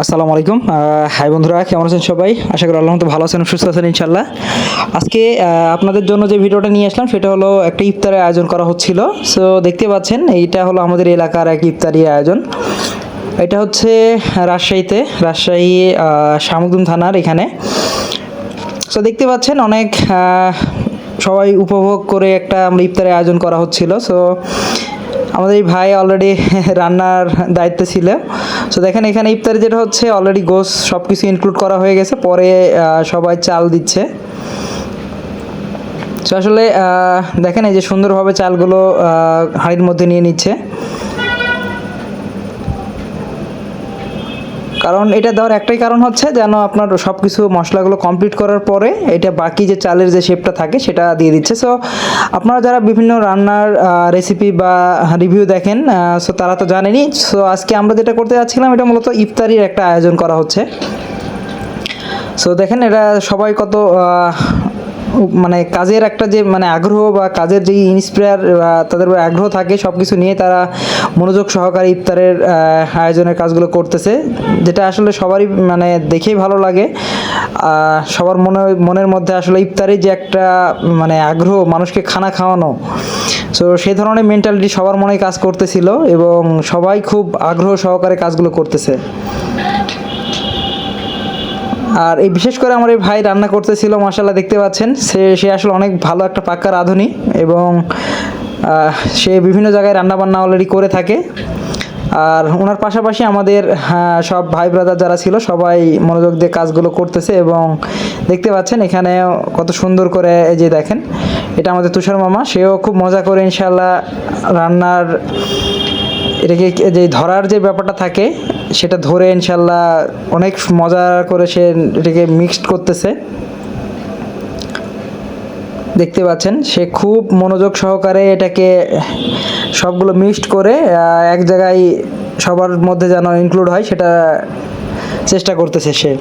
আসসালামু আলাইকুম। হাই বন্ধুরা, কেমন আছেন সবাই? আশা করি আল্লাহ মতো ভালো আছেন, সুস্থ আছেন ইনশাল্লাহ আজকে আপনাদের জন্য যে ভিডিওটা নিয়ে আসলাম, সেটা হলো একটা ইফতারের আয়োজন করা হচ্ছিল। সো দেখতে পাচ্ছেন, এইটা হলো আমাদের এলাকার এক ইফতারি আয়োজন। এটা হচ্ছে রাজশাহীতে, রাজশাহী শামুকদুম থানার এখানে। সো দেখতে পাচ্ছেন, অনেক সবাই উপভোগ করে একটা আমরা ইফতারের আয়োজন করা হচ্ছিল। সো আমাদের ভাই অলরেডি রান্নার দায়িত্বে ছিল। সো দেখেন এখানে ইফতারি যেটা হচ্ছে অলরেডি গোস সব কিছু ইনক্লুড করা হয়ে গেছে। পরে সবাই চাল দিচ্ছে। সো আসলে দেখেন এই যে সুন্দরভাবে চালগুলো হাঁড়ির মধ্যে নিয়ে নিচ্ছে। কারণ এটা দেওয়ার একটাই কারণ হচ্ছে যেন আপনার সব কিছু মশলাগুলো কমপ্লিট করার পরে এটা বাকি যে চালের যে শেপটা থাকে সেটা দিয়ে দিচ্ছে। সো আপনারা যারা বিভিন্ন রান্নার রেসিপি বা রিভিউ দেখেন সো তারা তো জানেনি সো আজকে আমরা যেটা করতে যাচ্ছিলাম, এটা মূলত ইফতারির একটা আয়োজন করা হচ্ছে। সো দেখেন এটা সবাই কত মানে কাজের একটা যে মানে আগ্রহ বা কাজের যে ইন্সপায়ার তাদের আগ্রহ থাকে সব কিছু নিয়ে তারা মনোযোগ সহকারে ইফতারের আয়োজনের কাজগুলো করতেছে, যেটা আসলে সবারই মানে দেখেই ভালো লাগে। সবার মনে, মনের মধ্যে আসলে ইফতারি যে একটা মানে আগ্রহ, মানুষকে খানা খাওয়ানো। সো সেই ধরনের মেন্টালিটি সবার মনে কাজ করতেছিল এবং সবাই খুব আগ্রহ সহকারে কাজগুলো করতেছে। আর এই বিশেষ করে আমার এই ভাই রান্না করতেছিল মাসাল্লাহ দেখতে পাচ্ছেন। সে সে আসলে অনেক ভালো একটা পাক্কা রাঁধুনি এবং সে বিভিন্ন জায়গায় রান্না বান্না অলরেডি করে থাকে। আর ওনার পাশাপাশি আমাদের সব ভাই ব্রাদার যারা ছিল, সবাই মনোযোগ দিয়ে কাজগুলো করতেছে এবং দেখতে পাচ্ছেন এখানে কত সুন্দর করে, এই যে দেখেন, এটা আমাদের তুষার মামা, সেও খুব মজা করে ইনশাল্লাহ রান্নার এটাকে যে ধরার যে ব্যাপারটা থাকে, সেটা ধরে ইনশাল্লাহ অনেক মজা করে সে এটাকে মিক্সড করতেছে। দেখতে পাচ্ছেন, সে খুব মনোযোগ সহকারে এটাকে সবগুলো মিক্সড করে এক জায়গায় সবার মধ্যে যেন ইনক্লুড হয়, সেটা চেষ্টা করতেছে সে।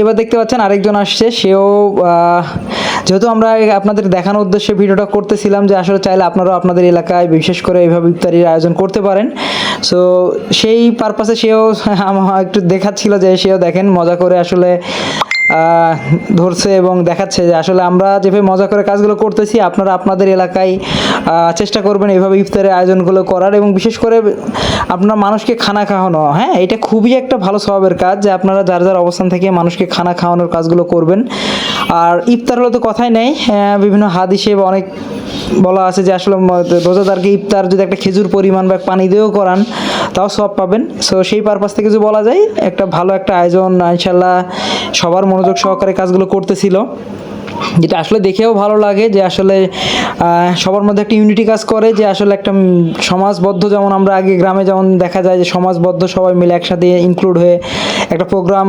এবার দেখতে পাচ্ছেন আরেকজন আসছে, সেও যেহেতু আমরা আপনাদের দেখানোর উদ্দেশ্যে ভিডিওটা করতেছিলাম যে আসলে চাইলে আপনারাও আপনাদের এলাকায় বিশেষ করে এইভাবে ইফতারির আয়োজন করতে পারেন। সো সেই পারপাসে সেও একটু দেখাচ্ছিল যে সেও দেখেন, মজা করে আসলে ধরছে এবং দেখাচ্ছে যে আসলে আমরা যেভাবে মজা করে কাজগুলো করতেছি, আপনারা আপনাদের এলাকায় চেষ্টা করবেন এভাবে ইফতারের আয়োজনগুলো করার এবং বিশেষ করে আপনার মানুষকে খানা খাওয়ানো। হ্যাঁ এটা খুবই একটা ভালো স্বভাবের কাজ যে আপনারা যার যার অবস্থান থেকে মানুষকে খানা খাওয়ানোর কাজগুলো করবেন। আর ইফতার হলে তো কথাই নেই বিভিন্ন হাদিসে বা অনেক বলা আছে যে আসলে রোজাদারকে ইফতার যদি একটা খেজুর পরিমাণ বা পানি দিয়েও করান, তাও সব পাবেন। সো সেই পারপাস থেকে যদি বলা যায়, একটা ভালো একটা আয়োজন ইনশাল্লাহ সবার মনোযোগ সহকারে কাজগুলো করতেছিল। যেটা আসলে দেখেও ভালো লাগে যে আসলে সবার মধ্যে একটা ইউনিটি কাজ করে যে আসলে একটা সমাজবদ্ধ যেমন আমরা আগে গ্রামে যেমন দেখা যায় যে সমাজবদ্ধ সবাই মিলে একসাথে ইনক্লুড হয়ে একটা প্রোগ্রাম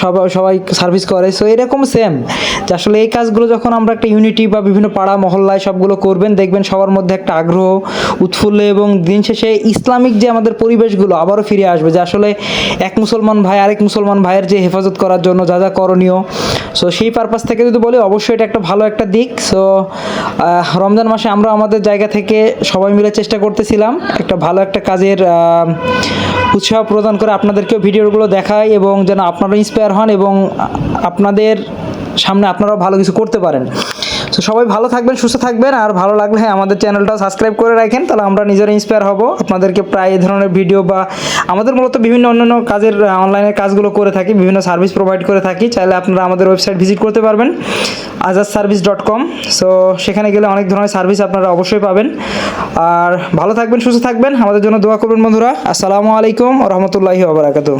সবাই সবাই সার্ভিস করে। সো এরকম সেম যে আসলে এই কাজগুলো যখন আমরা একটা ইউনিটি বা বিভিন্ন পাড়া, মহল্লায় সবগুলো করবেন, দেখবেন সবার মধ্যে একটা আগ্রহ উৎফুল্ল এবং দিন শেষে ইসলামিক যে আমাদের পরিবেশগুলো আবারও ফিরে আসবে। যে আসলে এক মুসলমান ভাই, আরেক মুসলমান ভাইয়ের যে হেফাজত করার জন্য যা যা করণীয়। সো সেই পারপাস থেকে যদি বলি, অবশ্যই এটা একটা ভালো একটা দিক। সো রমজান মাসে আমরা আমাদের জায়গা থেকে সবাই মিলে চেষ্টা করতেছিলাম একটা ভালো একটা কাজের উৎসাহ প্রদান করে আপনাদেরকেও ভিডিওগুলো দেখায় এবং যেন আপনারা ইন্সপায়ার হন এবং আপনাদের সামনে আপনারাও ভালো কিছু করতে পারেন। তো সবাই ভালো থাকবেন, সুস্থ থাকবেন। আর ভালো লাগলে হ্যাঁ আমাদের চ্যানেলটাও সাবস্ক্রাইব করে রাখেন, তাহলে আমরা নিজেরা ইন্সপায়ার হব। আপনাদেরকে প্রায় এই ধরনের ভিডিও বা আমাদের মূলত বিভিন্ন অন্যান্য কাজের অনলাইনের কাজগুলো করে থাকি, বিভিন্ন সার্ভিস প্রোভাইড করে থাকি। চাইলে আপনারা আমাদের ওয়েবসাইট ভিজিট করতে পারবেন Azad service dot com so সেখানে গেলে অনেক ধরনের সার্ভিস আপনারা অবশ্যই পাবেন। আর ভালো থাকবেন, সুস্থ থাকবেন। আমাদের জন্য দোয়া করবেন বন্ধুরা। আসসালামু আলাইকুম রহমতুল্লাহি ওবরাকাতু